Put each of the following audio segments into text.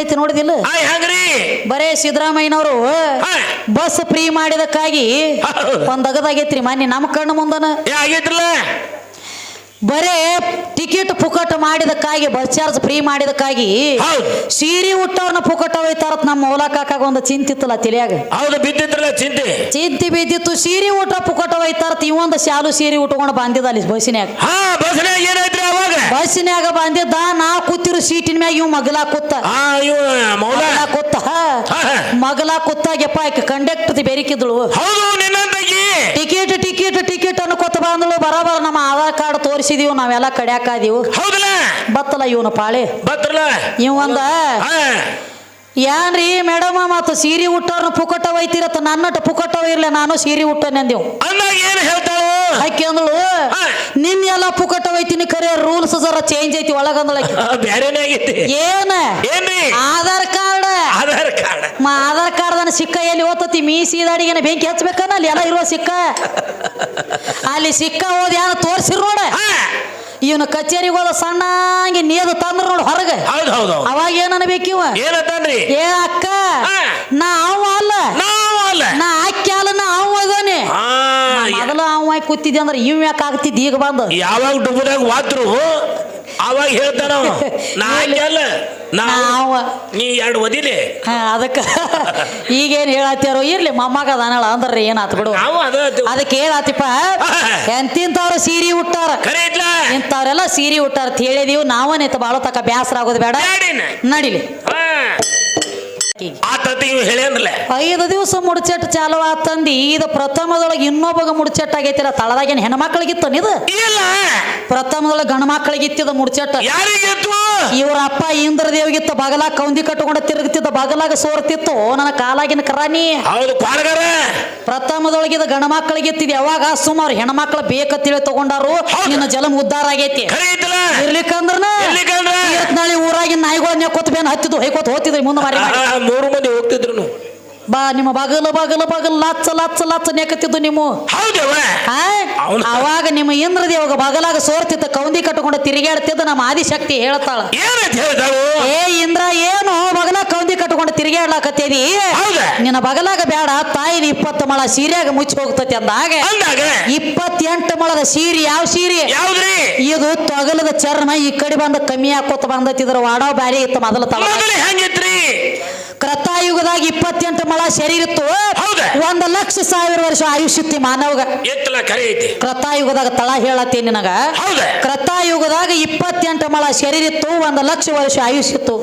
ಐತಿ ನೋಡಿದಿಲ್ಲ ಹೆಂಗ್ರಿ ಬರೇ ಸಿದ್ದರಾಮಯ್ಯನವರು. ಬಸ್ ಫ್ರೀ ಮಾಡಿದಕ್ಕಾಗಿ. ಒಂದ್ ಅಗದಾಗೈತ್ರಿ ಮೊನ್ನೆ ನಮ್ಮ ಕಣ್ಣು ಮುಂದನ ಏ ಆಗೈತ್ರಲ್ಲ ಬರೇ ಟಿಕೆಟ್ ಪುಕಟ್ ಮಾಡಿದಕ್ಕಾಗಿ ಬಸ್ ಚಾರ್ಜ್ ಫ್ರೀ ಮಾಡಿದಕ್ಕಾಗಿ ಸೀರೆ ಉಟ್ಟವ್ರನ್ನ ಪುಕಟ ಒಯ್ತಾರತ್ ನಮ್ಮ ಮೌಲ ಕಾಕಾಗ ಒಂದು ಚಿಂತಿತ್ತಲ್ಲ ತಿಳಿಯಾಗ ಹೌದು ಬಿದ್ದಿತ್ತಲ್ಲ ಚಿಂತೆ. ಚಿಂತಿ ಬಿದ್ದಿತ್ತು ಸೀರೆ ಊಟ ಪುಕಟ ಈ ಇವೊಂದು ಶಾಲು ಸೀರೆ ಉಟ್ಕೊಂಡು ಬಂದಿದ್ದ ಅಲ್ಲಿ ಬಸ್ಸಿನ್ಯಾಗ. ಬಸ್ಸಿನ್ಯಾಗ ಬಂದಿದ್ದ ನಾ ಕೂತಿರೋ ಸೀಟಿನ ಮ್ಯಾಗ ಇವ್ ಮಗಲ ಕೂತ. ಆ ಇವ ಮೌಲ? ಮಗಲ ಕೂತ. ಮಗಲ ಕೂತಾಗೆಪ್ಪ ಆಕೆ ಕಂಡಕ್ಟರ್ ಬೆರಿಕಿದ್ಳು. ಟಿಕೆಟ್ ಟಿಕೆಟ್ ಟಿಕೆಟ್ ಅನ್ಕೋತ ಬಂದಳು ಬರಬರ ನಮ್ಮ ಆಧಾರ್ ಕಾರ್ಡ್ ತೋರಿಸಿದೀವಿ ನಾವೆಲ್ಲ ಕಡ್ಯಾಕಾದೀವು ಹೌದಲ್ಲ? ಬತ್ತಲ್ಲ ಇವನು ಪಾಳಿ. ಬತ್ತಲ್ಲ ಇವಂದ ಏನ್ರಿ ಮೇಡಮ್ ಮತ್ತು ಸೀರೆ ಉಟ್ಟವ್ರನ್ನ ಪುಕಟ ಒಯ್ತಿರತ್ತ ನನ್ನಟ್ಟು ಪುಕಟ ಇರ್ಲಿ ನಾನು ಸೀರೆ ಉಟ್ಟನೆಂದೆವು ಅಂದಾಗ ಏನು ಹೇಳ್ತಾಳು? ಆಕೆ ಅಂದಳು ಹಾ. ನಿನ್ನೆಲ್ಲ ಪುಕಟ ಒಯ್ತೀನಿ ಕರೆಯ ರೂಲ್ಸ್ ಜರ ಚೇಂಜ್ ಐತಿ ಒಳಗಂದಳ ಆಗೈತಿ? ಏನ? ಆಧಾರ್ ಕಾರ್ಡ್. ಆಧಾರ್ ಕಾರ್ಡ್. ಮಾ ಆಧಾರ್ ಕಾರ್ಡ್ ಸಿಕ್ಕ ಎಲ್ಲಿ ಓದ್ತತಿ ಮೀ ಸೀದಾಡಿಗೆ ಬೆಂಕಿ ಹಚ್ಬೇಕನ್ನ ಅಲ್ಲಿ ಎಲ್ಲ ಇರುವ ಸಿಕ್ಕ? ಅಲ್ಲಿ ಸಿಕ್ಕ ಓದಿ ಯಾರು ತೋರ್ಸಿರ್ ನೋಡ? ಇವನು ಕಚೇರಿಗೆ ಹೋದ ಸಣ್ಣಂಗೆ ನೀರು ಹೊರಗೆ. ಹೌದು ಹೌದು ಹೌದು. ಅವಾಗ ಏನ್ ಅನ್ಬೇಕು ಏನಂತಾನ್ರಿ ಏ ಅಕ್ಕ. ನಾ ಅವ ಅಲ್ಲ. ನಾವು ಅಲ್ಲ. ನಾ ಅಕ್ಕಿ ಅಲ್ಲ ನಾ ಅವ ಅದಾನೆ. ಮೊದಲು ಅವ ಕೂತಿದ್ದೆ ಅಂದ್ರೆ ಇವ್ ಯಾಕೆ ಆಗ್ತಿದ್ದ ಈಗ ಬಂದು? ಯಾವಾಗ ಡುಬ್ಬದಾಗ ವಾತ್ರು ಅವಾಗ ಹೇಳ್ತಾನ? ಅವ. ನಾ ಎರಡು ಒದಿಲಿ ಹಾ ಅದಕ್ಕ. ಈಗೇನ್ ಹೇಳತ್ತಾರೋ ಇರ್ಲಿ ಮೊಮ್ಮಗ ಅದಾನಳ ಅಂದ್ರೆ ಏನಾತ್ ಬಿಡು. ನಾವು ಅದ. ಅದಕ್ಕೆ ಹೇಳಾತಿಪ್ಪ ಎಂತಿಂತವ್ರು ಸೀರೆ ಉಟ್ಟಾರ. ಖರೆ ಇಂಥವ್ರೆಲ್ಲ ಸೀರೆ ಉಟ್ಟಾರ ಅಂತ ಹೇಳಿದೀವಿ. ನಾವನೇತ ಬಾಳ ತಕ ಬ್ಯಾಸರ ಆಗೋದು ಬೇಡ. ಬ್ಯಾಡಿನ? ನಡಿಲಿ. ಇವ್ ಐದು ದಿವಸ ಮುಡ್ಚೆಟ್ ಚಾಲು ಆತಂದಿ ಇದು ಪ್ರಥಮದೊಳಗೆ ಇನ್ನೊಬ್ಬಗ ಮುಡ್ಚೆಟ್ ಆಗೈತಿಲ್ಲ. ತಳದಾಗೇನು ಹೆಣ್ಮಕ್ಳಿಗಿತ್ತನ ಇದು? ಇಲ್ಲ. ಪ್ರಥಮದೊಳಗೆ ಗಂಡ ಮಕ್ಕಳಿಗಿತ್ತಿದ ಮುಡ್ಚೆಟ್. ಯಾರಿಗಿತ್ತು? ಇವ್ರ ಅಪ್ಪ ಇಂದ್ರದೇವ್ಗಿತ್ತ ಬಗಲಾಗ ಕೌಂದಿ ಕಟ್ಟಿಕೊಂಡು ತಿರುಗ್ತಿದ್ದ ಬಗಲಾಗ ಸೋರ್ತಿತ್ತು. ನನ್ನ ಕಾಲಾಗಿನ ಕರಾನಿ ಹೌದು ಪ್ರಥಮದೊಳಗಿದ ಗಂಡ ಮಕ್ಕಳಿಗಿತ್ತಿದ್ ಯಾವಾಗ ಸುಮಾರು ಹೆಣ್ಮಕ್ಳು ತಿಳಿ ತಗೊಂಡಾರು ನಿನ್ನ ಜಲಂ ಉದ್ಧಾರ ಆಗೈತಿ. ಇರ್ಲಿಕ್ಕಂದ್ರ. ನಾಳೆ ಊರಾಗಿನ ನಾಯಿಗಳನ್ನ ಕೊತ್ತ ಬೇನ್ ಹತ್ತಿದ್ದು ಹೈಕೋತ್ ಹೋತಿದ್ರಿ ಮುಂದೆ ಮಾರಿ ಮಾಡಿ. ಮೂರು ಮಂದಿ ಹೋಗ್ತಿದ್ರು ಬಾ ನಿಮ್ಮ ಬಗಲ ಬಗಲ ಬಗಲ ಲಾಚ ಲಾಚ ಲಾಚ ನೆಕ್ಕತ್ತಿದ್ದು ನಿಮ್ಮ. ಹೌದವ ಅವಾಗ ನಿಮ್ಮ ಇಂದ್ರದೇವಾಗ ಬಗಲಾಗ ಸೋರ್ತಿದ್ದ ಕೌಂದಿ ಕಟ್ಟಕೊಂಡು ತಿರುಗಾಡ್ತಿದ್ದ ನಮ್ಮ ಆದಿಶಕ್ತಿ ಹೇಳ್ತಾಳ. ಏ ಇಂದ್ರ ಏನು? ಬಗಲ ಕೌಂದಿ ಕಟ್ಟಕೊಂಡು ತಿರುಗಾಡ್ಲಾಕತ್ತೇದಿ? ಹೌದ. ನಿನ್ನ ಬಗಲಾಗ ಬೇಡ ತಾಯಿನ ಇಪ್ಪತ್ತು ಮಳ ಸೀರೆಯಾಗ ಮುಚ್ಚಿ ಹೋಗ್ತತಿ ಅಂದಾಗ ಇಪ್ಪತ್ತೆಂಟು ಮಳದ ಸೀರೆ ಯಾವ ಸೀರೆ? ಇದು ತೊಗಲದ ಚರ್ಮ ಈ ಕಡೆ ಬಂದ ಕಮ್ಮಿ ಹಾಕೋತ ಬಂದತಿ ವಾಡೋ ಬ್ಯಾರಿ ಇತ್ತು ಮೊದಲ ತಳ. ಕೃತಾಯುಗದಾಗ ಇಪ್ಪತ್ತೆಂಟು ಮಳ ಶರೀರ ಇತ್ತು. ಹೌದ. ಒಂದ್ ಲಕ್ಷ ಸಾವಿರ ವರ್ಷ ಆಯುಷ್ಯ ಇತ್ತು ಮಾನವಗ ಕ್ರತಾಯುಗದಾಗ ಕೃತಾಯುಗದಾಗ ತಳ ಹೇಳತ್ತೀನಿ ನಿನಗ. ಕ್ರತಾಯುಗದಾಗ ಕೃತಾಯುಗದಾಗ ಇಪ್ಪತ್ತೆಂಟು ಮಳ ಶರೀರ ಇತ್ತು ಒಂದ್ ಲಕ್ಷ ವರ್ಷ ಆಯುಷ್ಯ ಇತ್ತು.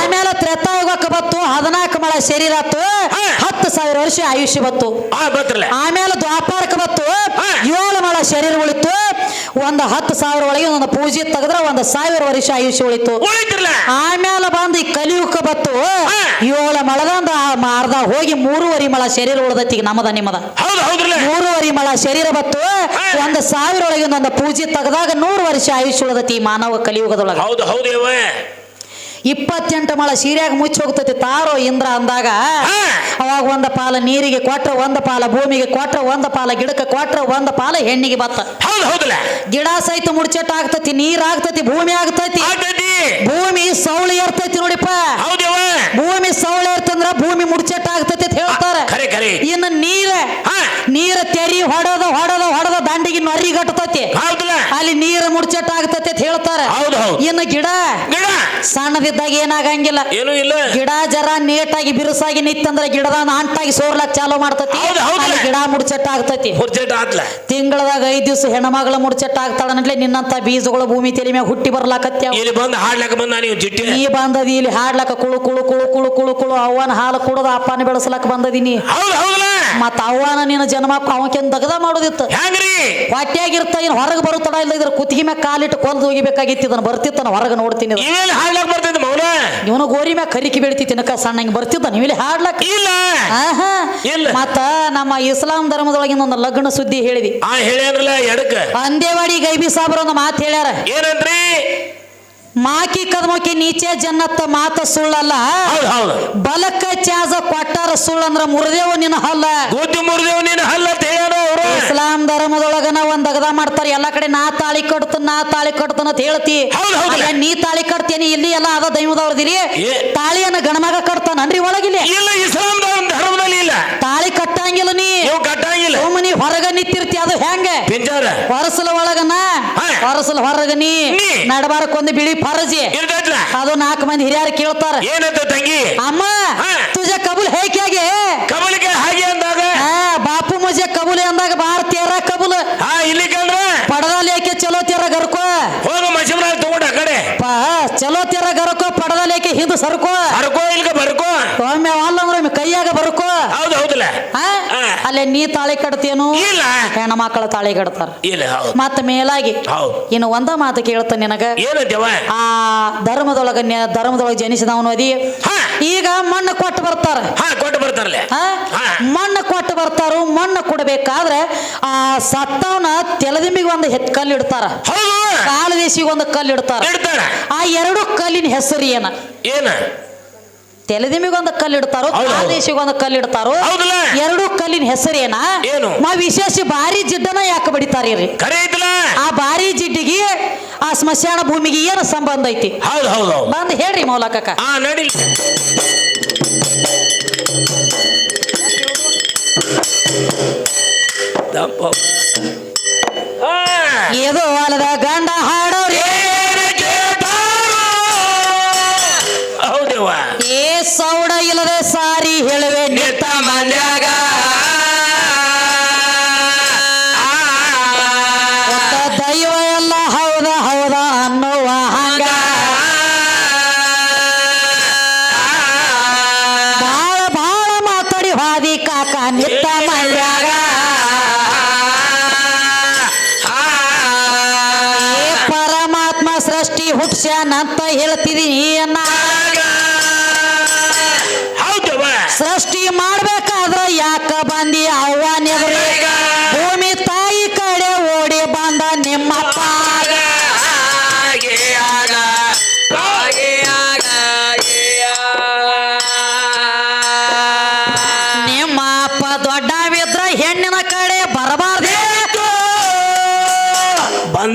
ಆಮೇಲೆ ತ್ರೇತಾಯುಗಕ್ಕೆ ಬತ್ತು ಹದಿನಾಲ್ಕು ಶರೀರ ಆತು. ಹತ್ತು ಸಾವಿರ ವರ್ಷ ಆಯುಷ್ಯ ಬತ್ತು ಆಮೇಲೆ ದ್ವಾಪಾರಕ್ಕೆ ಬತ್ತು. ಏಳು ಮಳ ಶರೀರ ಉಳಿತು. ಒಂದು ಹತ್ತು ಸಾವಿರ ಒಳಗೆ ಒಂದು ಪೂಜೆ ತೆಗೆದ್ರೆ ಒಂದು ಸಾವಿರ ವರ್ಷ ಆಯುಷ್ಯ ಉಳಿತು. ಆಮೇಲೆ ಬಂದು ಈ ಕಲಿಯುಗ ಬತ್ತು. ಏಳು ಮಳದಂದ ಅರ್ಧ ಹೋಗಿ ಮೂರುವರೆ ಮಳ ಶರೀರ ಉಳಿದೈತಿ ನಮ್ಮದ ನಿಮ್ಮದ. ಮೂರುವರೆ ಮಳ ಶರೀರ ಬತ್ತು ಒಂದ್ ಸಾವಿರ ಒಳಗೆ ಒಂದು ಪೂಜೆ ತೆಗೆದಾಗ ನೂರು ವರ್ಷ ಆಯುಷ್ಯ ಉಳ್ದೈತಿ ಮಾನವ ಕಲಿಯುಗದೊಳಗೆ. ಹೌದು ಹೌದು ಇಪ್ಪತ್ತೆಂಟು ಮಳ ಸೀರೆಯಾಗ ಮುಚ್ಚಿ ಹೋಗ್ತತಿ. ತಾರೋ ಇಂದ್ರ ಅಂದಾಗ. ಅವಾಗ ಒಂದ ಪಾಲ ನೀರಿಗೆ ಕೊಟ್ರ ಒಂದ ಪಾಲ ಭೂಮಿಗೆ ಕೊಟ್ರ ಒಂದ ಪಾಲ ಗಿಡಕ್ಕೆ ಕೊಟ್ರ ಒಂದ ಪಾಲ ಹೆಣ್ಣಿಗೆ ಬತ್ತ. ಗಿಡ ಸಹಿತ ಮುಡ್ಚೆಟ್ ಆಗ್ತತಿ ನೀರ್ ಆಗ್ತತಿ ಭೂಮಿ ಆಗ್ತತಿ. ಭೂಮಿ ಸೌಳಿ ಇರ್ತೈತಿ ನೋಡಿಪ್ಪ. ಹೌದವ ಭೂಮಿ ಸೌಳಿ ಇರ್ತಂದ್ರ ಭೂಮಿ ಮುಡ್ಚೆಟ್ ಆಗ್ತೈತಿ ಅಂತ ಹೇಳ್ತಾರ. ಖರೆ ಖರೆ. ಇನ್ನು ನೀರ ನೀರ ತೆರಿ ಹೊಡೋದ ಹೊಡೋದ ಹೊಡದ ದಂಡಿಗೆ ನರಿ ಗಟ್ಟತೈತಿ. ಹೌದಲ್ಲ. ಅಲ್ಲಿ ನೀರು ಮುಡ್ಚೆಟ್ ಆಗ್ತತಿ ಅಂತ ಹೇಳ್ತಾರ. ಹೌದು ಹೌದು. ಇನ್ನು ಗಿಡ ಗಿಡ. ಸಣ್ಣದಿದ್ದಾಗ ಏನಾಗಂಗಿಲ್ಲ. ಏನು ಇಲ್ಲ. ಗಿಡ ಜರ ನೀಟಾಗಿ ಬಿರುಸಾಗಿ ನಿತ್ತಂದ್ರ ಗಿಡದ ಅಂಟಾಗಿ ಸೋರ್ಲಕ್ ಚಾಲೂ ಮಾಡ್ತತಿ. ಅಲ್ಲಿ ಗಿಡ ಮುಡ್ಚೆಟ್ ಆಗ್ತತಿ ತಿಂಗಳದಾಗ ಐದ್ ದಿವಸ ಹೆಣ್ಮಗಳ ಮುಡ್ಚೆಟ್ ಆಗ್ತಾಳನಟ್ಲೆ ನಿನ್ನಂತ ಬೀಜಗಳು ಭೂಮಿ ತೆಲಿ ಮ್ಯಾಗ ಹುಟ್ಟಿ ಬರ್ಲಾಕತ್ಯಾವ. ಹಾಡ್ಲಕ್ಕ ಬಂದ ನೀವು ಜಿಟ್ಟಿ? ನೀ ಬಂದದಿ ಇಲ್ಲಿ ಹಾಡ್ಲಕ್ಕ ಕುಳು ಕುಳು ಕುಳು ಕುಳು ಕುಳು ಕುಳು ಅವ್ವನ ಹಾಲು ಕುಡದ ಅಪ್ಪನ ಬೆಳೆಸಲಕ್ಕ ಬಂದದೀನಿ ಹೌದು ಹೌದಲ್ಲ? ಮತ್ತ ಅವ್ವನ ನಿನ್ನ ಜನ್ಮಕ್ಕ ಅವಕೆನ್ ದಗದ ಮಾಡೋದಿತ್ತು? ಹೆಂಗ್ರಿ? ಹೊಟ್ಯಾಗಿರ್ತ ಇನ್ ಹೊರಗೆ ಬರುತ್ತಡ ಇಲ್ಲ ಇದ್ರ ಕುತ್ತಿಗೆ ಮ್ಯಾಗ ಕಾಲಿಟ್ಟು ಕೊಲ್ದು ಹೋಗಿಬೇಕಾಗಿತ್ತು ಇದನ್ನ ಬರ್ತಿತ್ತನ ಹೊರಗೆ ನೋಡ್ತೀನಿ ಹಾಡ್ಲಕ್ ಮೌನ? ಇವನು ಗೋರಿ ಮ್ಯಾಗ ಕರಿಕಿ ಬೆಳಿತಿ ತಿನ್ನಕ ಸಣ್ಣ ಹಿಂಗ್ ಬರ್ತಿದ್ದ ನೀವು ಇಲ್ಲಿ ಹಾಡ್ಲಕ್? ಇಲ್ಲ. ಆಹಾ. ಇಲ್ಲ. ಮತ್ತ ನಮ್ಮ ಇಸ್ಲಾಂ ಧರ್ಮದೊಳಗಿನ ಒಂದು ಲಗ್ನ ಸುದ್ದಿ ಹೇಳಿದಿ. ಆ ಹೇಳ್ಯಾನ್ರಲ್ಲ ಎಡಕ್ಕ ಅಂದೇವಾಡಿ ಗೈಬಿ ಸಾಬ್ರ ಒಂದು ಮಾತು ಹೇಳ್ಯಾರ. ಏನಂದ್ರಿ ಮಾಕಿ ಕದಮಕಿ ನೀಚೆ ಜನ್ನತ್ತ ಮಾತ ಸುಳ್ಳಲ್ಲ. ಬಲಕ್ಕ ಚಾಜ ಕೊಟ್ಟಾರ ಸುಳ್ಳಂದ್ರ ಮುರಿದೇವ ನಿನ್ನ ಹಲ್ಲ. ಗುದ್ದಿ ನಿನ್ನ ನೀನು ಹಲ್ಲ ಇಸ್ಲಾಂ ಧರ್ಮದೊಳಗ ನಾವ್ ಧರ್ಮದೊಳಗನ ಒಂದ್ ಅಗದ ಮಾಡ್ತಾರೆ ಎಲ್ಲಾ ಕಡೆ ನಾ ತಾಳಿ ಕಟ್ತನ ನಾ ತಾಳಿ ಕಟ್ತನ ಅಂತ ಹೇಳ್ತಿ. ನೀ ತಾಳಿ ಕಟ್ತೇನಿ ಇಲ್ಲಿ ಎಲ್ಲ ಅದ ದೈವದವ್ರದಿರಿ. ತಾಳಿಯನ್ನ ಗಣಮಗ ಕಟ್ತಾನನ್ರಿ ಒಳಗಿಲ್ಲ. ಇಲ್ಲ ಇಸ್ಲಾಂ ಧರ್ಮದಲ್ಲಿ ಇಲ್ಲ. ಕಟ್ಟಂಗಿಲ್ಲ ನೀ ನೀವು ಕಟ್ಟಂಗಿಲ್ಲ. ಸುಮ್ಮನೆ ಹೊರಗ ನಿಂತಿರ್ತಿ ಅದು ಹೆಂಗ? ಪಿಂಜಾರ. ಹೊರಸಲ ಒಳಗನ. ಹೊರಸಲ ಹೊರಗ ನೀ. ನಡಬಾರಕ್ ಒಂದು ಬಿಳಿ ಫರಜಿ. ಅದು ನಾಲ್ಕು ಮಂದಿ ಹಿರಿಯರು ಕೇಳ್ತಾರ. ಏನಂತ ತಂಗಿ? ಅಮ್ಮ. ತುಜ ಕಬುಲ್ ಹೇಗೆ ಕಮಲಿಗೆ ಹಾಗೆ ಅಂದಾಗ? ಬಾಪು ಮುಜೆ ಕಬುಲಿ ಅಂದಾಗ ಬಾರ ತೇರ ಕಬುಲ್. ಇಲ್ಲಿ ಕಂದ್ರ ಪಡದಲ್ಲಿ ಏಕೆ ಚಲೋ ತೀರ ಗರ್ಕೋ? ಹೋಗ ಮಶಿಮನಾಗ ತಗೊಂಡ ಕಡೆ. ಚಲೋ ತೀರ ಗರ್ಕೋ ಪಡದಲ್ಲಿ ಏಕೆ ಹಿಂದ್ ಸರ್ಕೋ? ಸರ್ಕೋ ಇಲ್ಕ ಬರ್ಕೋ. ಒಮ್ಮೆ ಅಲ್ಲ ಅಂದ್ರೆ ಕೈಯಾಗ ಬರ್ಕೋ ಹೌದು ಹೌದಲ್ಲ ಹಾ ಹಾ. ಅಲ್ಲೇ ನೀ ತಾಳಿ ಕಟ್ತೇನು ಇಲ್ಲ. ಹೆಣ್ಣು ಮಕ್ಕಳ ತಾಳಿ ಕಟ್ತಾರ. ಇಲ್ಲ ಹೌದು. ಮತ್ತ ಮೇಲಾಗಿ ಹೌದು. ಇನ್ನು ಒಂದ ಮಾತು ಕೇಳ್ತ ನಿನಗ. ಆ ಧರ್ಮದೊಳಗ ನ್ಯ- ಧರ್ಮದೊಳಗ ಜನಿಸಿದವನು ಅದಿ. ಹಾ. ಈಗ ಮಣ್ಣು ಕೊಟ್ಟು ಬರ್ತಾರ. ಹಾ ಕೊಟ್ಟು ಬರ್ತಾರಲ್ಲ? ಆ? ಹಾ. ಮಣ್ಣು ಕೊಟ್ಟು ಬರ್ತಾರು ಮಣ್ಣು ಕೊಡಬೇಕಾದ್ರೆ ಆ ಸತ್ತವನ ತೆಲದಿಂಬಿಗೆ ಒಂದು ಹೆತ್ ಕಲ್ಲು ಇಡ್ತಾರ. ಹೌದು. ಕಾಲದೇಶಿಗೆ ಒಂದು ಕಲ್ಲು ಇಡ್ತಾರ. ಇಡ್ತಾರ. ಆ ಎರಡು ಕಲ್ಲಿನ ಹೆಸರು ಏನ? ಏನ? ತೆಲದಿಂಬಿಗೆ ಒಂದು ಕಲ್ಲು ಇಡ್ತಾರೋ ಹೌದು, ಕಾಲ ಹೌದು. ದೇಶಿಗೆ ಒಂದು ಕಲ್ಲು ಇಡ್ತಾರೋ ಎರಡು ಕಲ್ಲಿನ ಹೆಸರೇನ? ನಾವು ಮಾ ವಿಶೇಷ ಭಾರಿ ಜಿಡ್ಡನ ಯಾಕೆ ಬಡಿತಾರ ಆ ಭಾರಿ ಜಿಡ್ಡಿಗೆ ಆ ಸ್ಮಶಾನ ಭೂಮಿಗೆ ಏನು ಸಂಬಂಧ ಐತಿ? ಬಂದ್ ಹೇಳ್ರಿ ಮೌಲಕ ನಡಿ. ಆ, ಹೊಲದ ಗಂಡ ಹಾಡೋರಿ ಸೌಡ ಇಲ್ಲದೆ ಸಾರಿ ಹೇಳುವೆ ನಿತ್ತ ಮಂದ್ಯಾಗ. ದೈವ ಎಲ್ಲ ಹೌದ ಹೌದ ಅನ್ನುವ ಹಂಗ. ಬಾಳ ಬಾಳ ಮಾತಾಡಿ ಹಾದಿ ಕಾಕ ನಿತ್ತ ಮಂಡ್ಯಾಗ ಪರಮಾತ್ಮ ಸೃಷ್ಟಿ ಹುಟ್ಸ್ಯಾನಂತ ಹೇಳ್ತಿದೀನಿ.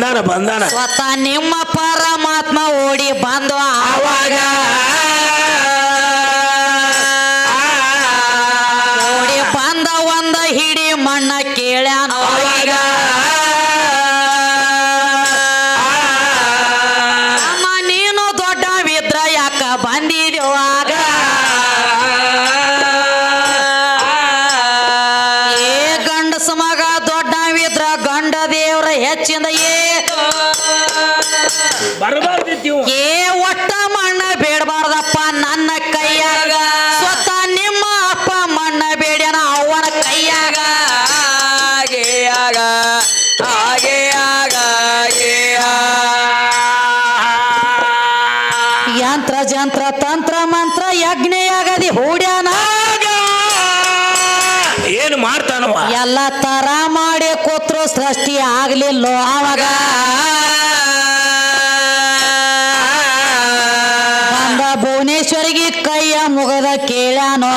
ಬಂದಾನ ಬಂದಾನ. ಸ್ವತಃ ನಿಮ್ಮ ಪರಮಾತ್ಮ ಓಡಿ ಬಂದು ಆವಾಗ ಓಡಿ ಬಂದ ಒಂದ ಹಿಡಿ ಮಣ್ಣ ಕೇಳ್ಯಾನ. ಅವಾಗ ಅಮ್ಮ ನೀನು ದೊಡ್ಡವಿದ್ರ ಯಾಕ ಬಂದಿದ್ಯುವಾಗ ಏ ಗಂಡಸ ಮಗ ದೊಡ್ಡವಿದ್ರ ಗಂಡ ದೇವ್ರ ಹೆಚ್ಚಿಂದ ಏ ಬರಬಾರ್ದಿತ್ತು. ಏ ಒಟ್ಟ ಮಣ್ಣ ಬೇಡಬಾರ್ದಪ್ಪ ನನ್ನ ಕೈಯಾಗ. ಸ್ವತಃ ನಿಮ್ಮ ಅಪ್ಪ ಮಣ್ಣ ಬೇಡ್ಯಾನ ಅವನ ಕೈಯಾಗ. ಯಂತ್ರ ಜಂತ್ರ ತಂತ್ರ ಮಂತ್ರ ಯಜ್ಞಯಾಗದಿ ಹೂಡ್ಯಾನ. ಏನು ಮಾಡ್ತಾನವ ಎಲ್ಲ ತರ ಮಾಡಿ ಕೂತ್ರು ಸೃಷ್ಟಿ ಆಗ್ಲಿಲ್ಲೋ ಅವಾಗ. ಮುಗದ ಕೇಳ್ಯಾನೋ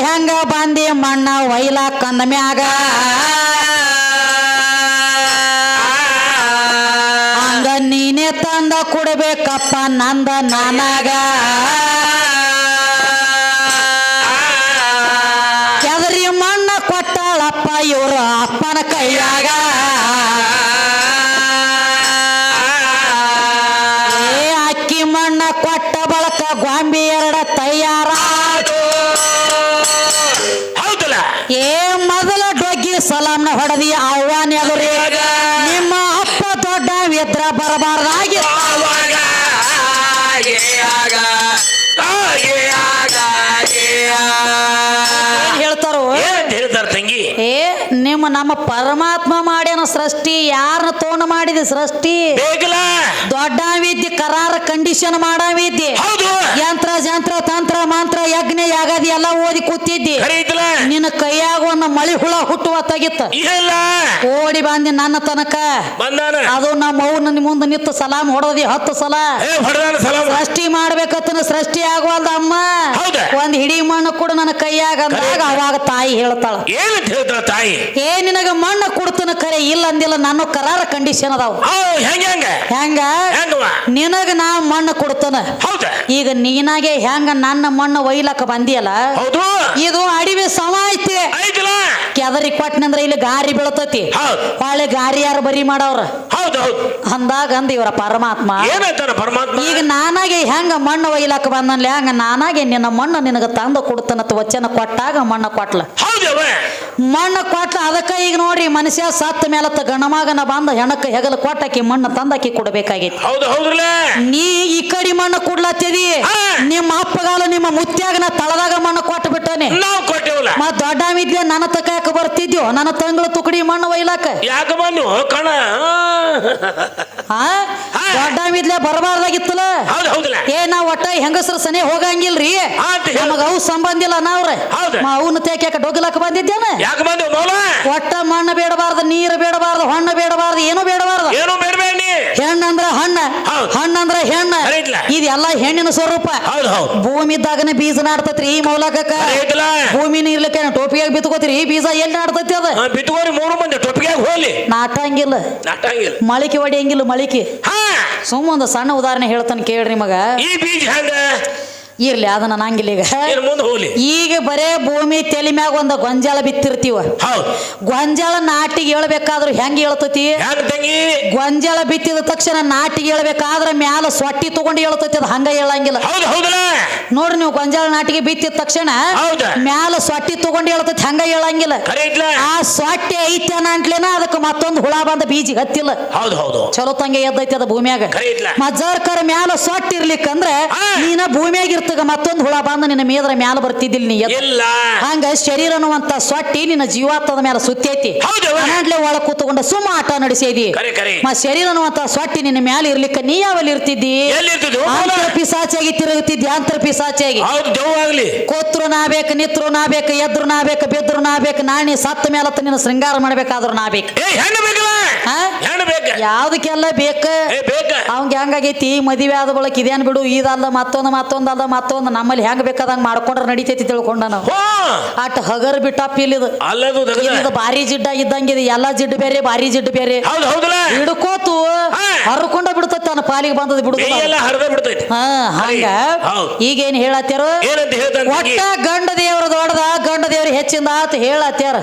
ಹೆಂಗ ಬಂದಿ ಮಣ್ಣ ಒಯ್ಲಾಕ ಅಂದ ಮ್ಯಾಗ ಹಂಗ ನೀನೇ ತಂದ ಕೊಡ್ಬೇಕಪ್ಪ ನಂದ ನನಗ. ಕೆದರಿ ಮಣ್ಣ ಕೊಟ್ಟಾಳಪ್ಪ ಇವ್ರ ಅಪ್ಪನ ಕೈಯಾಗ. ಏ ನಿಮ್ಮ ನಮ್ಮ ಪರಮಾತ್ಮ ಮಾಡ್ಯಾನ ಸೃಷ್ಟಿ ಯಾರನ್ನ ತೋಣ ಮಾಡಿದ ಸೃಷ್ಟಿ? ದೊಡ್ಡ ವಿದ್ಯೆ ಕರಾರ ಕಂಡೀಷನ್ ಮಾಡ ವಿದ್ಯೆ ಯಂತ್ರ ಜಂತ್ರ ತಂತ್ರ ಮಂತ್ರ ಯಜ್ಞ ಯಾಗದಿ ಎಲ್ಲ ಓದಿ ಕೂತಿದ್ದಿ. ನಿನ್ನ ಕೈಯಾಗ ಒಂದು ಮಳಿ ಹುಳ ಹುಟ್ಟುವ ತೆಗಿತ್ತ ಇಲ್ಲ. ಓಡಿ ಬಂದಿ ನನ್ನ ತನಕ. ಅದು ನಮ್ಮ ಅವ್ನ ನನ್ನ ಮುಂದೆ ನಿಂತು ಸಲಾಮ್ ಹೊಡೆದಿ ಹತ್ತು ಸಲ. ಸೃಷ್ಟಿ ಮಾಡ್ಬೇಕತ್ತನ ಸೃಷ್ಟಿ ಆಗುವಲ್ದ ಅಮ್ಮ? ಒಂದ್ ಹಿಡಿ ಮಣ್ಣು ಕೂಡ ನನ್ನ ಕೈಯಾಗ ಅಂದಾಗ ಅವಾಗ ತಾಯಿ ಹೇಳ್ತಾಳ. ತಾಯಿ? ಏ ನಿನಗ ಮಣ್ಣು ಕೊಡ್ತನ ಕರೆ ಇಲ್ಲ ಅಂದಿಲ್ಲ ನಾನು ಕರಾರ ಕಂಡೀಷನ್ ಅದಾವ. ಹೆಂಗ ನಿನಗ ನಾ ಮಣ್ಣು ಕೊಡ್ತನ. ಈಗ ನೀನಾಗೆ ಹೆಂಗ ನನ್ನ ಮಣ್ಣು ಒಯ್ಲಕ್ಕ ಬಂದಿಯಲ್ಲ? ಇದು ಅಡಿವೆ ಸಮ ಐತಿ. না ಕೆದರಿ ಕೊಟ್ಟನಂದ್ರ ಇಲ್ಲಿ ಗಾರಿ ಬೀಳತೈತಿ. ಒಳ್ಳೆ ಹೊಳೆ ಗಾರಿ ಯಾರು ಬರಿ ಮಾಡವ್ರ ಅಂದಾಗ ಅಂದ ಇವರ ಪರಮಾತ್ಮ. ಪರಮಾತ್ಮ? ಈಗ ನಾನಾಗೆ ಹೆಂಗ ಮಣ್ಣು ಒಯ್ಲಾಕ ಬಂದನ್ಲಿ ಹಂಗ ನಾನಾಗೆ ನಿನ್ನ ಮಣ್ಣು ನಿನಗ ತಂದು ಕೊಡ್ತನತ್ ವಚನ ಕೊಟ್ಟಾಗ ಮಣ್ಣು ಕೊಟ್ಲ. ಮಣ್ಣ ಕೊಟ್ಲ ಅದಕ್ಕ ಈಗ ನೋಡ್ರಿ ಮನುಷ್ಯ ಸತ್ತ ಮೇಲತ್ತ ಗಣಮಗನ ಬಂದ ಹೆಣಕ್ಕ ಹೆಗಲ ಕೊಟ್ಟಾಕಿ ಮಣ್ಣು ತಂದಾಕಿ ಕೊಡ್ಬೇಕಾಗಿತ್ತು ನೀ ಈ ಕಡಿ ಮಣ್ಣು ಕೊಡ್ಲತ್ತಿದಿ? ನಿಮ್ಮ ಅಪ್ಪಗಾಲ ನಿಮ್ಮ ಮುತ್ಯಾಗನ ತಳದಾಗ ಮಣ್ಣು ಕೊಟ್ಟು ಬಿಟ್ಟನೆ ಮತ್ ದೊಡ್ಡ ನನ್ನ ನನ್ನ ಬರ್ತಿದ್ಯೋ? ನನ್ನ ತಂಗಳ ತುಕಡಿ ಮಣ್ಣು ಒಯ್ಲಾಕ. ಯಾಕ ಬಂದು ಕಣ. ದೊಡ್ಡ ಮಿದ್ಲೆ ಬರಬಾರ್ದಾಗಿತ್ತಲ್ಲ? ಹೌದು ಹೌದಲ್ಲ. ಏ ನಾವ್ ಒಟ್ಟ ಹೆಂಗಸ್ರ ಸನೆ ಹೋಗಂಗಿಲ್ರಿ. ಹಾ ಅಂತ ಹೇಳು. ನಮಗ ಅವು ಸಂಬಂಧ ಇಲ್ಲ ನಾವ್ರೆ. ಹೌದು. ಅವನ್ನ ತೇಕ್ಯಾಕ ಡೊಗ್ಲಾಕ ಬಂದಿದ್ದೇನ? ಯಾಕ ಬಂದು ಮೌಲ ಒಟ್ಟ ಮಣ್ಣು ಬೇಡಬಾರ್ದು ನೀರು ಬೇಡಬಾರ್ದು ಹಣ್ಣು ಬೇಡಬಾರ್ದು ಏನು ಬೇಡಬಾರ್ದು? ಏನು ಬೇಡಬೇಡ ನೀ. ಹೆಣ್ಣಂದ್ರ ಹಣ್ಣ ಹೌದು. ಹಣ್ಣಂದ್ರ ಹೆಣ್ಣ. ಇದೆಲ್ಲ ಹೆಣ್ಣಿನ ಸ್ವರೂಪ. ಹೌದು ಹೌದು. ಭೂಮಿ ಇದ್ದಾಗನೇ ಬೀಜ ನಾಡ್ತತ್ರಿ ಈ ಮೌಲಕಕ್ಕ. ಐತಲ್ಲ ಭೂಮಿ ನೀರ್ಲಿಕ್ಕೆ ಟೋಪಿಯಾಗ ಬಿತ್ಕೋತೀರಿ ಈ ಬೀಜ ಎಲ್ಲಿ ನಾಡ್ತೈತಿ ಅದ? ಬಿಟ್ಕೋರಿ ಮೂರು ಮಂದಿ ಟೊಪ್ಪಿಗೆ ಹೋಗ್ಲಿ. ನಾಟಂಗಿಲ್ಲ. ನಾಟಂಗಿಲ್ಲ. ಮಳಿಕೆ ಒಡೆಯಂಗಿಲ್ಲ ಮಳಿಕೆ. ಸುಮ್ಮ ಒಂದು ಸಣ್ಣ ಉದಾಹರಣೆ ಹೇಳ್ತಾನೆ ಕೇಳ್ರಿ ಮಗ. ಈ ಬೀಜ ಹೆಂಗ ಇರ್ಲಿ ಅದನ್ನ ನಂಗಿಲ್ಲ ಈಗ. ಏನ್ ಮುಂದೆ ಹೋಗ್ಲಿ. ಈಗ ಬರೇ ಭೂಮಿ ತೆಲಿ ಮ್ಯಾಗ ಒಂದು ಗೊಂಜಾಳ ಬಿತ್ತಿರ್ತೀವ. ಹೌದು. ಗೊಂಜಾಳ ನಾಟಿಗೆ ಹೇಳ್ಬೇಕಾದ್ರೂ ಹೆಂಗ್ ಹೇಳ್ತತಿ? ಹೆಂಗ ತಂಗಿ? ಗೊಂಜಾಳ ಬಿತ್ತಿದ ತಕ್ಷಣ ನಾಟಿಗೆ ಹೇಳ್ಬೇಕಾದ್ರೆ ಮ್ಯಾಲ ಸೊಟ್ಟಿ ತಗೊಂಡು ಹೇಳ್ತತಿ ಅದು ಹಂಗ ಹೇಳಂಗಿಲ್ಲ. ಹೌದು ಹೌದಲ್ಲ? ನೋಡ್ರಿ ನೀವು ಗೊಂಜಾಳ ನಾಟಿಗೆ ಬಿತ್ತಿದ ತಕ್ಷಣ ಹೌದು. ಮ್ಯಾಲ ಸೊಟ್ಟಿ ತಗೊಂಡು ಹೇಳ್ತತಿ ಹಂಗ ಹೇಳಂಗಿಲ್ಲ. ಆ ಸೊಟ್ಟಿ ಐತೆ ಅಂಟ್ಲೇನ ಅದಕ್ಕೆ ಮತ್ತೊಂದು ಹುಳ ಬಂದ ಬೀಜ ಹತ್ತಿಲ್ಲ. ಹೌದು ಹೌದು. ಚಲೋ ತಂಗೆ ಎದ್ದೈತಿ ಅದ ಭೂಮ್ಯಾಗ. ಮಜ್ಜಾರ್ಕರ ಮ್ಯಾಲ ಸೊಟ್ಟಿ ಇರ್ಲಿಕ್ಕಂದ್ರ ಹಾ. ನೀನ ಭೂಮಿಯಾಗ ಇರ್ತಗ ಮತ್ತೊಂದು ಹುಳ ಬಂದ ನಿನ್ನ ಮೇದ್ರ ಮ್ಯಾಲ ಬರ್ತಿದ್ದಿಲ್ಲ ನೀ ಎದ್ದು. ಇಲ್ಲ. ಹಂಗ ಶರೀರ ಅನ್ನುವಂತ ಸೊಟ್ಟಿ ನಿನ್ನ ಜೀವಾತ್ಮದ ಮೇಲೆ ಸುತ್ತೈತಿ. ಹೌದವ ಅನಾಡ್ಲೆ ಒಳ ಕೂತ್ಕೊಂಡ ಸುಮ್ಮ ಆಟ ನಡೆಸಿದಿ. ಕರೆ ಮ ಶರೀರ ಅನ್ನುವಂತ ಸೊಟ್ಟಿ ನಿನ್ನ ಮ್ಯಾಲ ಇರ್ಲಿಕ್ಕ ನೀ ಯಾವಲ್ಲಿ ಇರ್ತಿದ್ದಿ? ಅಂತರ ಪಿಸಾಚಾಗಿ ತಿರುಗುತ್ತಿದ್ದಿ ಅಂತರ ಪಿಸಾಚಾಗಿ ಹೌದು ಆಗ್ಲಿ. ಕೋತ್ರು ನಾ ಬೇಕು ನಿತ್ರು ನಾ ಬೇಕು ಎದ್ರು ನಾ ಬೇಕು ಬೆದ್ರು ನಾ ಬೇಕು ನಾಣಿ ಸತ್ತ ಮೇಲತ್ತ ನಿನ್ನ ಶೃಂಗಾರ ಮಾಡ್ಬೇಕಾದ್ರು ನಾ ಬೇಕು ಏ ಹೆಣ್ಣು ಬೇಕಲ್ಲ ಹಾ? ಹೆಣ್ಣು ಬೇಕ ಯಾವ್ದಕ್ಕೆಲ್ಲ ಬೇಕ? ಅವಂಗ ಹೆಂಗಾಗೈತಿ? ಮದುವೆ ಆದ ಬಳಕ ಇದೇನ್ ಬಿಡು ಇದಲ್ಲ ಮತ್ತೊಂದು ಅಲ್ಲ ಮತ್ತೊಂದು. ನಮ್ಮಲ್ಲಿ ಹೆಂಗ್ ಬೇಕಾದಂಗ ಮಾಡ್ಕೊಂಡ್ರೆ ನಡಿತೈತಿ ತಿಳ್ಕೊಂಡ ನಾವು. ಅಟ್ ಹಗರ್ ಬಿಟ್ಟಪ್ಪ ಇಲ್ಲಿದು. ಇದು ಭಾರಿ ಜಿಡ್ಡ ಇದ್ದಂಗಿದೆ ಎಲ್ಲಾ ಜಿಡ್ಡು ಬೇರೆ ಭಾರಿ ಜಿಡ್ಡು ಬೇರೆ. ಹಿಡ್ಕೋತು. ಹರ್ಕೊಂಡ ಬಿಡ್ತೈತಿ ತನ್ನ ಪಾಲಿಗೆ ಬಂದದ ಬಿಡ್ತೈತಿ. ಹಾ ಹಂಗ. ಈಗೇನ್ ಹೇಳತ್ತಾರ? ಒಟ್ಟ ಗಂಡ ದೇವ್ರ ದೊಡ್ಡದ ಗಂಡ ದೇವ್ರ ಹೆಚ್ಚಿಂದ ಆತ ಹೇಳತ್ಯಾರ.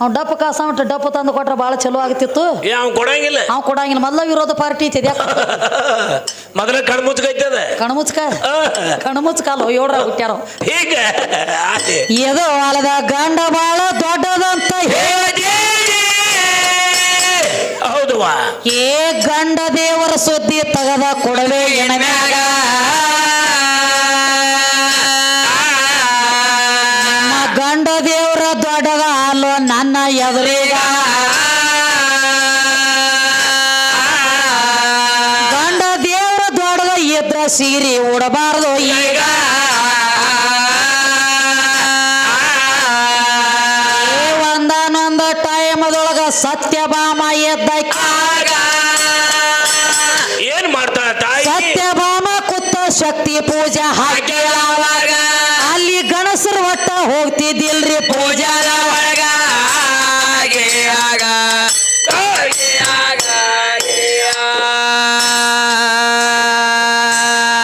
ಹೌದಾ ಅವ್ ಡಪ್ಪ ಕಾಸ ಉಂಟು ಡಪ್ಪ ತಂದು ಕೊಟ್ರೆ ಭಾಳ ಚಲೋ ಆಗ್ತಿತ್ತು. ಏ ಅವ್ನ್ ಕೊಡಂಗಿಲ್ಲ. ಅವ್ ಕೊಡಂಗಿಲ್ಲ ಮೊದ್ಲ ವಿರೋಧ ಪಾರ್ಟಿ ಐತಿ ಇದ್ಯಾಕ? ಮೊದಲ ಕಣ್ಮುಚ್ಕ ಮುಚ್ಕೈತದ ಕಣ್ಮುಚ್ಕ ಕಣ್ಮುಚ್ಕಲ್ಲ ಏಳ್ರ ಹುಟ್ಟ್ಯಾರ? ಹೀಗ. ಎದು ಹೊಲದ ಗಂಡ ಬಾಳ ದೊಡ್ಡದಂತ ಹೌದು ಏ ಗಂಡ ದೇವರ ಸುದ್ದಿ ತಗದ ಕೊಡವೆ ಎಣಮ್ಯಾಗ ಎದುರಿಗ. ಗಂಡ ದೇವರ ದೊಡ್ಡದ ಇದ್ರ ಸೀರೆ ಉಡಬಾರದು. ಈಗ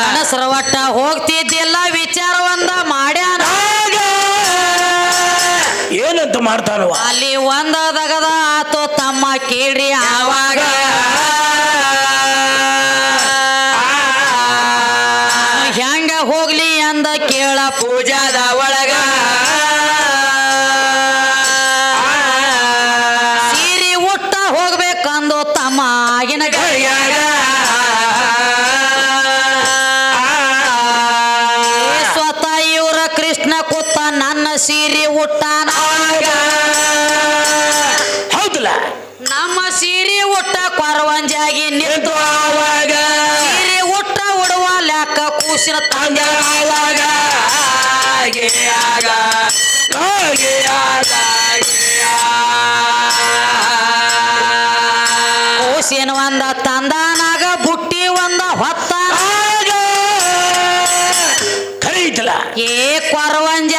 ಗಣಸರ ಒಟ್ಟ ಹೋಗ್ತಿದ್ದಿಲ್ಲ ವಿಚಾರ ಒಂದ ಮಾಡ್ಯಾನ ಏನಂತ ಮಾಡ್ತಾನವ ಅಲ್ಲಿ ಸೀರಿ ಉಟ್ಟಾನ ಹೌದಲ್ಲ? ನಮ್ಮ ಸೀರೆ ಉಟ್ಟ ಕೊರವಂಜಾಗಿ ನಿಂತು ಆವಾಗ. ಸೀರೆ ಉಟ್ಟ ಉಡುವ ಲೆಕ್ಕ ಕೂಸಿನ ತಂದೆ ಆವಾಗ. ಆಗ. ಹಾಗೆ ಆಗ. ಕೂಸಿನ ಒಂದ ತಂದಾನಾಗ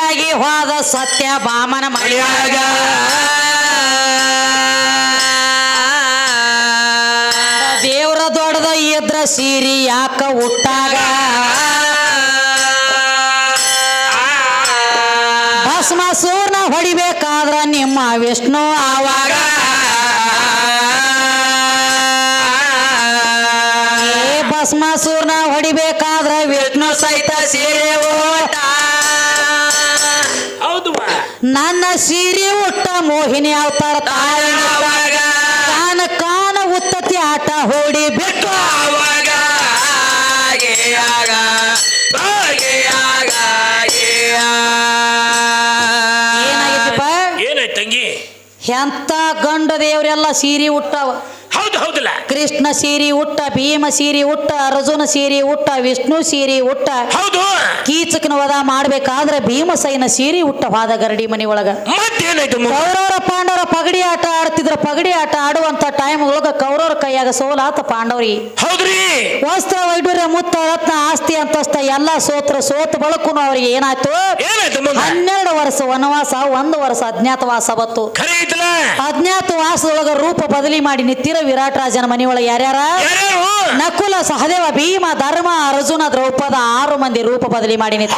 ಕೊರವಂಜಾಗಿ ಹೋದ ಸತ್ಯ ಬಾಮನ ಮಳಿಯಾಗ ದೇವ್ರ ದೊಡ್ಡದ ಇದ್ರ ಸೀರಿ ಯಾಕ ಉಟ್ಟಾಗ ಭಸ್ಮಾಸೂರ್ನ ಹೊಡಿಬೇಕಾದ್ರ ನಿಮ್ಮ ವಿಷ್ಣು ಆವಾಗ? ಭಸ್ಮ ಭಸ್ಮಾಸೂರ್ನ ಹೊಡಿಬೇಕಾದ್ರ ವಿಷ್ಣು ಸಹಿತ ಸೀರೆ ಸೀರೆ ಉಟ್ಟ ಮೋಹಿನಿ ಅವತಾರ ಕಾನ ಕಾನ ಉತ್ತತಿ ಆಟ ಹೂಡಿ ಬಿಟ್ಟು. ಏನಾಗಿತ್ತಪ್ಪ? ಏನಾಯ್ತು ತಂಗಿ? ಎಂತ ಗಂಡ ದೇವರೆಲ್ಲ ಸೀರೆ ಉಟ್ಟವ. ಹೌದು ಹೌದಲ್ಲ. ಕೃಷ್ಣ ಸೀರಿ ಉಟ್ಟ ಭೀಮ ಸೀರಿ ಉಟ್ಟ ಅರ್ಜುನ ಸೀರಿ ಉಟ್ಟ ವಿಷ್ಣು ಸೀರಿ ಉಟ್ಟ. ಹೌದು. ಕೀಚಕನ ವದ ಮಾಡ್ಬೇಕಾದ್ರೆ ಭೀಮಸೈನ ಸೀರಿ ಉಟ್ಟ ವಾದ ಗರಡಿ ಮನಿ ಒಳಗ ಮತ್ತೇನಾಯ್ತು ಕೌರವರ ಪಾಂಡವರ ಪಗಡಿ ಆಟ ಆಡ್ತಿದ್ರ ಪಗಡಿ ಆಟ ಆಡುವಂತ ಟೈಮ್ ಒಳಗ ಕೌರವರ ಕೈಯಾಗ ಸೋಲಾತ ಪಾಂಡವರಿ. ಹೌದ್ರಿ. ವಸ್ತ್ರ ವೈಡೂರ್ಯ ಮುತ್ತ ರತ್ನ ಆಸ್ತಿ ಅಂತಸ್ತ ಎಲ್ಲಾ ಸೋತ್ರ ಸೋತ ಬಳಕುನು ಅವರಿಗೆ ಏನಾಯ್ತು? ಹನ್ನೆರಡು ವರ್ಷ ವನವಾಸ ಒಂದು ವರ್ಷ ಅಜ್ಞಾತವಾಸ ಬತ್ತು ಅಜ್ಞಾತವಾಸದೊಳಗ ರೂಪ ಬದಲಿ ಮಾಡಿ ನಿತ್ತಿರ ವಿರಾಟ್ ರಾಜನ ಮನೆಯೊಳಗೆ ಯಾರ್ಯಾರ? ನಕುಲ ಸಹದೇವ ಭೀಮ ಧರ್ಮ ಅರ್ಜುನ ದ್ರೌಪದ ಆರು ಮಂದಿ ರೂಪ ಬದಲಿ ಮಾಡಿ ನಿಂತ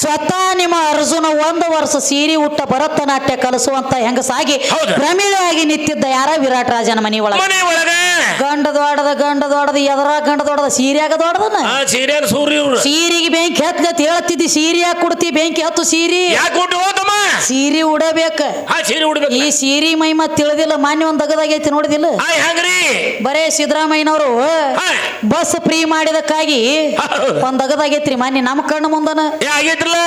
ಸ್ವತಃ ನಿಮ್ಮ ಅರ್ಜುನ ಒಂದು ವರ್ಷ ಸೀರೆ ಉಟ್ಟ ಭರತನಾಟ್ಯ ಕಲಿಸುವಂತ ಹೆಂಗಸಾಗಿ ಸಾಗಿ ಭ್ರಮಿಳೆಯಾಗಿ ನಿಂತಿದ್ದ ಯಾರ ವಿರಾಟ್ ರಾಜನ ಮನೆಯೊಳಗೆ? ಮನೆ ಗಂಡ ದೊಡ್ಡದ ಗಂಡ ದೊಡ್ಡದ ಎದರ ಗಂಡ ದೊಡ್ಡದ ಸೀರಿಯಾಗ ದೊಡ್ಡದನ? ಸೀರಿಗೆ ಬೆಂಕಿ ಹತ್ತಲತ್ ಹೇಳ್ತಿದ್ದಿ ಸೀರೆ ಕುಡ್ತಿ ಕೊಡ್ತಿ ಬೆಂಕಿ ಹತ್ತು ಸೀರೆ? ಸೀರೆ ಉಡಬೇಕ. ಆ ಸೀರೆ ಉಡ್ಬೇಕು. ಈ ಸೀರೆ ಮೈಮ ತಿಳಿದಿಲ್ಲ ಮಾನ್ಯ ಒಂದ್ ತಗದಾಗೈತಿ ನೋಡಿದಿಲ್ಲ? ಹೆಂಗ್ರಿ? ಬರೇ ಸಿದ್ದರಾಮಯ್ಯನವರು ಬಸ್ ಫ್ರೀ ಮಾಡಿದಕ್ಕಾಗಿ. ಒಂದ್ ತಗದಾಗೈತ್ರಿ ಮಾನ್ಯ ನಮ್ಮ ಕಣ್ಣು ಮುಂದನ. ಏ ಆಗೈತ್ರಲ್ಲ?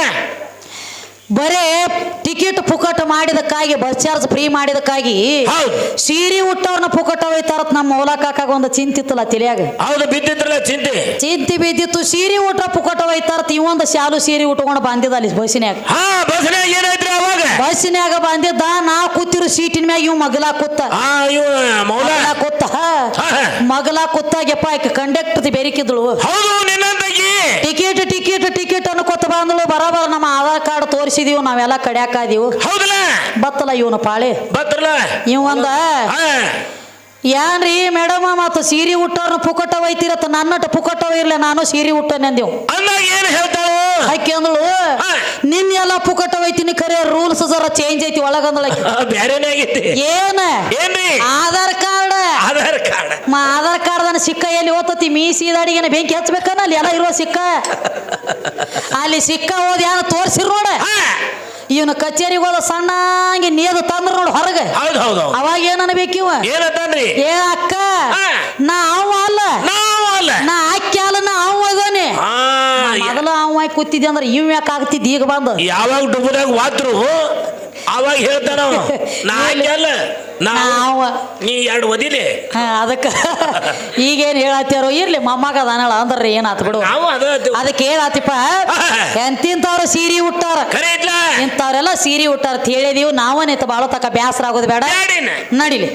ಬರೇ ಟಿಕೆಟ್ ಪುಕಟ ಮಾಡಿದಕ್ಕಾಗಿ ಬಸ್ ಚಾರ್ಜ್ ಫ್ರೀ ಮಾಡಿದಕ್ಕಾಗಿ ಸೀರೆ ಪುಕಟ ಹೋಯ್ತಾರ ನಮ್ಮ ಮೌಲ ಕಾಕಾಗ ಒಂದು ಚಿಂತಿತ್ತಲ್ಲ ತಿಳಿಯಾಗ? ಹೌದು ಬಿದ್ದಿತ್ತಲ್ಲ ಚಿಂತೆ. ಚಿಂತಿ ಬಿದ್ದಿತ್ತು ಸೀರೆ ಊಟ ಪುಕಟ ಹೋಯ್ತಾರ ಇವೊಂದು ಶಾಲು ಸೀರೆ ಉಟ್ಕೊಂಡು ಬಂದಿದ್ದ ಅಲ್ಲಿ ಬಸ್ಸಿನ್ಯಾಗ. ಬಸ್ನ್ಯಾಗ ಬಸ್ಸಿನ್ಯಾಗ ಬಂದಿದ್ದ ನಾ ಕೂತಿರೋ ಸೀಟಿನ ಮ್ಯಾಗ ಇವ್ ಮಗಲ ಕೂತ. ಮಗಲ ಕೂತ. ಮಗಲ ಕೂತಾಗೆಪ್ಪ ಆಕೆ ಕಂಡಕ್ಟರ್ ಬೆರಿಕಿದ್ಳು. ಟಿಕೆಟ್ ಟಿಕೆಟ್ ಟಿಕೆಟ್ ಟಿಕೆಟ್ ಕೊತ್ತ ಬಂದಳು ಬರಬರ ನಮ್ಮ ಆಧಾರ್ ಕಾರ್ಡ್ ತೋರಿಸಿದೀವಿ ನಾವೆಲ್ಲ ಕಡ್ಯಾಕಾದೀವು ಹೌದಲ್ಲ? ಬತ್ತಲ್ಲ ಇವನು ಪಾಳಿ. ಬತ್ತಲ್ಲ ಇವ್ ಒಂದ ಹಾ. ಏನ್ರಿ ಮೇಡಮ್ ಮತ್ತು ಸೀರೆ ಹುಟ್ಟೋರ್ನ ಪುಕಟ ಒಯ್ತಿರತ್ತ ನನ್ನಟ ಪುಕಟ ಇರ್ಲಿ ನಾನು ಸೀರೆ ಉಟ್ಟನೆಂದೆವು ಅಂದೇವು. ಏನ್ ಹೇಳ್ತಾಳು? ಆಕೆ ಅಂದಳು ಹಾ. ಎಲ್ಲ ಪುಕಟ ಒಯ್ತೀನಿ ಖರೆ ರೂಲ್ಸ್ ಜರ ಚೇಂಜ್ ಐತಿ ಒಳಗಂದಳ ಬ್ಯಾರೆನೇ ಆಗೈತಿ? ಏನ? ಆಧಾರ್ ಕಾರ್ಡ್. ಆಧಾರ್ ಕಾರ್ಡ್. ಮಾ ಆಧಾರ್ ಕಾರ್ಡ್ ಸಿಕ್ಕ ಎಲ್ಲಿ ಓದ್ತತಿ ಮೀ ಸೀದಾಡಿಗೆನ ಬೆಂಕಿ ಹಚ್ಬೇಕನ್ನ ಅಲ್ಲಿ ಎಲ್ಲ ಇರುವ ಸಿಕ್ಕ? ಅಲ್ಲಿ ಸಿಕ್ಕ ಓದ್ ಯಾರು ತೋರ್ಸಿರ್ ನೋಡ. ಇವನು ಕಚೇರಿಗೆ ಹೋದ ಸಣ್ಣಂಗೆ ನೇದು ತಂದ್ರ ನೋಡು ಹೊರಗೆ. ಹೌದು ಹೌದು ಹೌದು. ಅವಾಗ ಏನ್ ಅನ್ಬೇಕಿವ ಏನಂತಾನ್ರಿ ಏ ಅಕ್ಕ. ನಾ ಅವ ಅಲ್ಲ. ನಾವು ಅಲ್ಲ. ನಾ ಅಕ್ಕಿ ಅಲ್ಲ ನಾ ಅವ ಇದಾನೆ ಹಾ ಮೊದಲು ಅವ ಆಗಿ ಕೂತಿದ್ದೆ ಅಂದ್ರೆ ಇವ್ ಯಾಕೆ ಆಗ್ತಿದ್ದ ಈಗ ಬಂದು? ಯಾವಾಗ ಡುಬ್ಬದಾಗ ವಾತ್ರು ಅವಾಗ ಹೇಳ್ತಾನ ಅವ. ನಾ ಆಕೆ ಅಲ್ಲ. ನಾ ನಾವ ನೀ ಎರಡು ಒದಿಲಿ ಹಾ ಅದಕ್ಕ ಈಗೇನ್ ಹೇಳತ್ತಾರೋ ಇರ್ಲಿ ಮೊಮ್ಮಗ ಅದಾನಳ ಅಂದ್ರೆ ಏನಾತ್ ಬಿಡು. ನಾವು ಅದ ಅದೇವ್. ಅದಕ್ಕೆ ಏನಾತಿಪ್ಪ ಎಂತಿಂತವ್ರು ಸೀರೆ ಉಟ್ಟಾರ. ಕರೆ ಇದ್ಲ? ಇಂಥವ್ರೆಲ್ಲ ಸೀರೆ ಉಟ್ಟಾರ ಅಂತ ಹೇಳಿದೀವಿ ನಾವನೇತ ಬಾಳೋ ತಕ ಬ್ಯಾಸರ ಆಗೋದು ಬೇಡ. ನಡಿಲಿ.